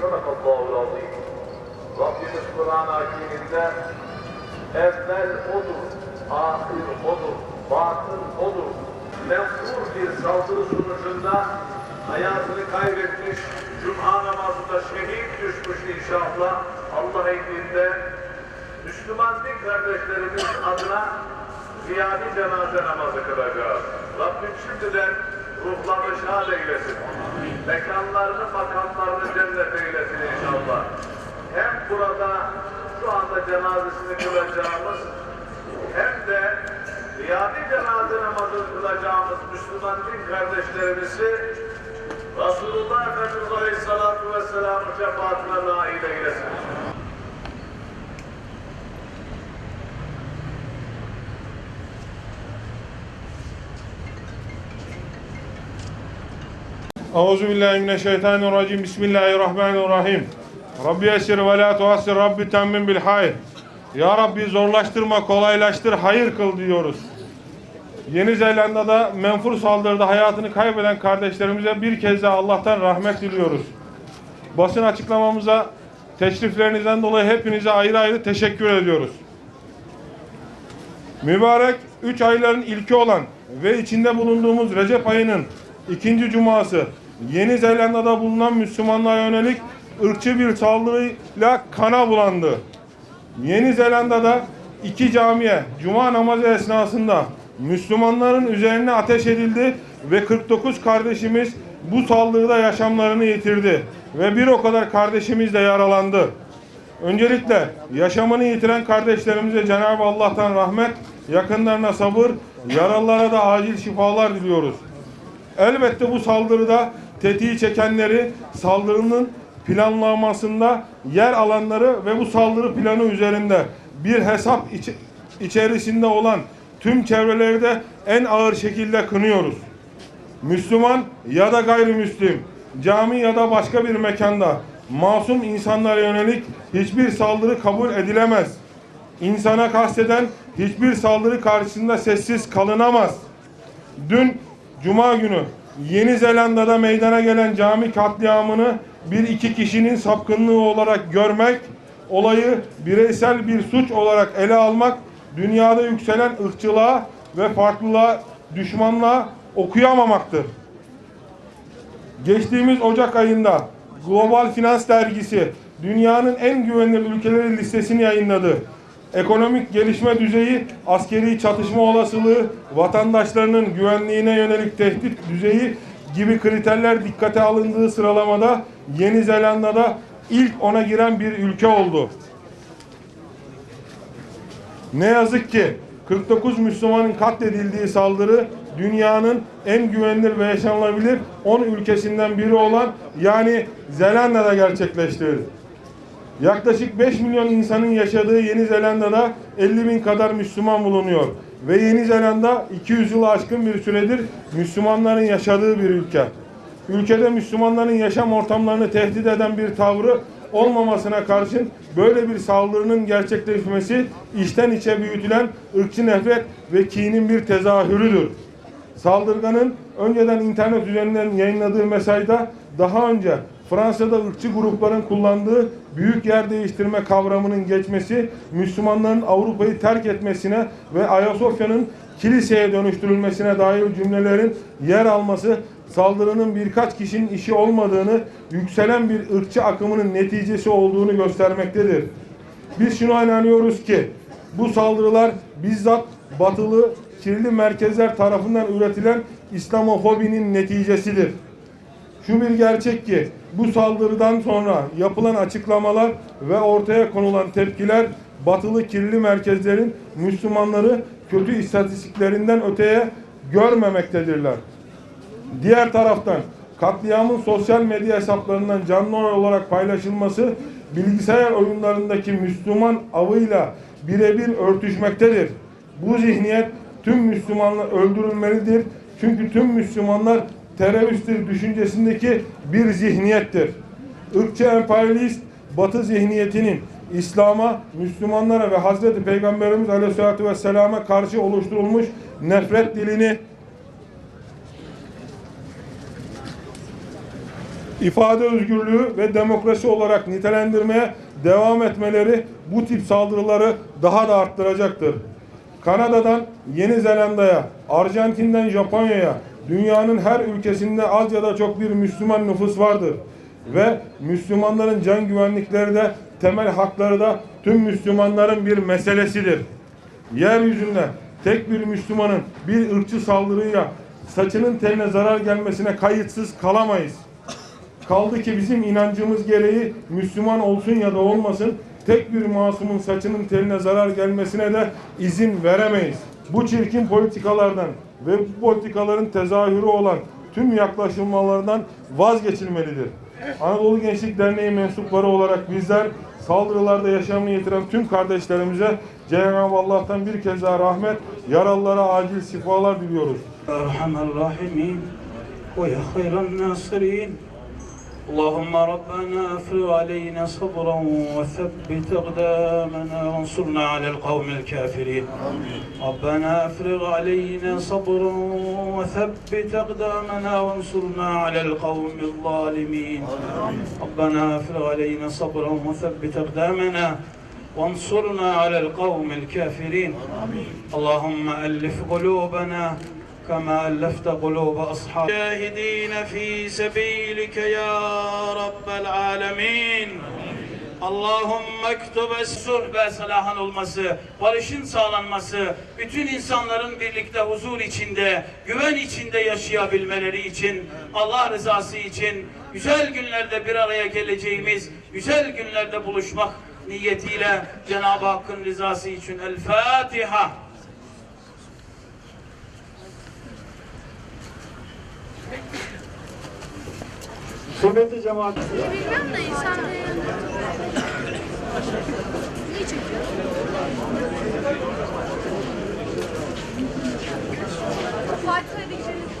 Sadakallahu azim. Rabbimiz Kur'an-ı Hakim'inde evvel odur, ahir odur, batın odur. Menfur bir saldırı sonucunda hayatını kaybetmiş, Cuma namazında şehit düşmüş inşallah Allah indinde Müslüman din kardeşlerimiz adına ziyadi cenaze namazı kılacağız. Rabbim şimdiden ruhlarını şad eylesin. Mekanlarını, makamlarını cennet eylesin inşallah. Hem burada şu anda cenazesini kılacağımız hem de ziyadi cenaze namazı kılacağımız Müslüman din kardeşlerimizi Resulullah Efendimiz Aleyhisselatü Vesselam'ın şefaatine nail eylesin. Euzu billahi mineşşeytanirracim. Bismillahirrahmanirrahim. Rabbi esir ve la. Rabbi temmin bil hayr. Ya Rabbi zorlaştırma, kolaylaştır, hayır kıl diyoruz. Yeni Zelanda'da menfur saldırıda hayatını kaybeden kardeşlerimize bir kez daha Allah'tan rahmet diliyoruz. Basın açıklamamıza teşriflerinizden dolayı hepinize ayrı ayrı teşekkür ediyoruz. Mübarek 3 ayların ilki olan ve içinde bulunduğumuz Recep ayının ikinci cuması Yeni Zelanda'da bulunan Müslümanlara yönelik ırkçı bir saldırıyla kana bulandı. Yeni Zelanda'da iki camiye cuma namazı esnasında Müslümanların üzerine ateş edildi ve 49 kardeşimiz bu saldırıda yaşamlarını yitirdi ve bir o kadar kardeşimiz de yaralandı. Öncelikle yaşamını yitiren kardeşlerimize Cenab-ı Allah'tan rahmet, yakınlarına sabır, yaralılara da acil şifalar diliyoruz. Elbette bu saldırıda tetiği çekenleri saldırının planlamasında yer alanları ve bu saldırı planı üzerinde bir hesap iç- içerisinde olan tüm çevreleri de en ağır şekilde kınıyoruz. Müslüman ya da gayrimüslim, cami ya da başka bir mekanda masum insanlara yönelik hiçbir saldırı kabul edilemez. İnsana kasteden hiçbir saldırı karşısında sessiz kalınamaz. Dün Cuma günü Yeni Zelanda'da meydana gelen cami katliamını bir iki kişinin sapkınlığı olarak görmek, olayı bireysel bir suç olarak ele almak, dünyada yükselen ırkçılığa ve farklılığa, düşmanlığa okuyamamaktır. Geçtiğimiz Ocak ayında Global Finans dergisi dünyanın en güvenilir ülkeleri listesini yayınladı. Ekonomik gelişme düzeyi, askeri çatışma olasılığı, vatandaşlarının güvenliğine yönelik tehdit düzeyi gibi kriterler dikkate alındığı sıralamada Yeni Zelanda'da ilk ona giren bir ülke oldu. Ne yazık ki 49 Müslümanın katledildiği saldırı dünyanın en güvenilir ve yaşanılabilir 10 ülkesinden biri olan yani Zelanda'da gerçekleşti. Yaklaşık 5 milyon insanın yaşadığı Yeni Zelanda'da 50 bin kadar Müslüman bulunuyor. Ve Yeni Zelanda 200 yılı aşkın bir süredir Müslümanların yaşadığı bir ülke. Ülkede Müslümanların yaşam ortamlarını tehdit eden bir tavrı olmamasına karşın böyle bir saldırının gerçekleşmesi içten içe büyütülen ırkçı nefret ve kinin bir tezahürüdür. Saldırganın önceden internet üzerinden yayınladığı mesajda daha önce Fransa'da ırkçı grupların kullandığı büyük yer değiştirme kavramının geçmesi, Müslümanların Avrupa'yı terk etmesine ve Ayasofya'nın kiliseye dönüştürülmesine dair cümlelerin yer alması saldırının birkaç kişinin işi olmadığını, yükselen bir ırkçı akımının neticesi olduğunu göstermektedir. Biz şuna inanıyoruz ki bu saldırılar bizzat batılı kirli merkezler tarafından üretilen İslamofobinin neticesidir. Şu bir gerçek ki bu saldırıdan sonra yapılan açıklamalar ve ortaya konulan tepkiler batılı kirli merkezlerin Müslümanları kötü istatistiklerinden öteye görmemektedirler. Diğer taraftan katliamın sosyal medya hesaplarından canlı olarak paylaşılması bilgisayar oyunlarındaki Müslüman avıyla birebir örtüşmektedir. Bu zihniyet tüm Müslümanlar öldürülmelidir. Çünkü tüm Müslümanlar teröristtir düşüncesindeki bir zihniyettir. Irkçı emperyalist Batı zihniyetinin İslam'a, Müslümanlara ve Hazreti Peygamberimiz Aleyhisselatü Vesselam'a karşı oluşturulmuş nefret dilini ifade özgürlüğü ve demokrasi olarak nitelendirmeye devam etmeleri bu tip saldırıları daha da arttıracaktır. Kanada'dan Yeni Zelanda'ya, Arjantin'den Japonya'ya, dünyanın her ülkesinde az ya da çok bir Müslüman nüfus vardır. Ve Müslümanların can güvenlikleri de temel hakları da tüm Müslümanların bir meselesidir. Yeryüzünde tek bir Müslümanın bir ırkçı saldırıyla saçının teline zarar gelmesine kayıtsız kalamayız. Kaldı ki bizim inancımız gereği Müslüman olsun ya da olmasın tek bir masumun saçının teline zarar gelmesine de izin veremeyiz. Bu çirkin politikalardan ve bu politikaların tezahürü olan tüm yaklaşılmalardan vazgeçilmelidir. Anadolu Gençlik Derneği mensupları olarak bizler saldırılarda yaşamını yitiren tüm kardeşlerimize Cenab-ı Allah'tan bir kez daha rahmet, yaralılara acil şifalar diliyoruz. Erhamer Rahimin ve ya hayran nasirin اللهم ربنا افرغ علينا صبرا وثبت اقدامنا وانصرنا على القوم الكافرين. ربنا افرغ علينا صبرا وثبت اقدامنا وانصرنا على القوم الظالمين. ربنا افرغ علينا صبرا وثبت اقدامنا وانصرنا على القوم الكافرين. اللهم ألف قلوبنا كما ألفت قلوب أصحاب جاهدين في سبيلك يا رب العالمين Allahümme ektube sulh ve salahın olması, barışın sağlanması, bütün insanların birlikte huzur içinde, güven içinde yaşayabilmeleri için, Allah rızası için, güzel günlerde bir araya geleceğimiz, güzel günlerde buluşmak niyetiyle Cenab-ı Hakk'ın rızası için El Fatiha. Kıymetli cemaat. Bilmiyorum da insan Niye çekiyor? Fatih'e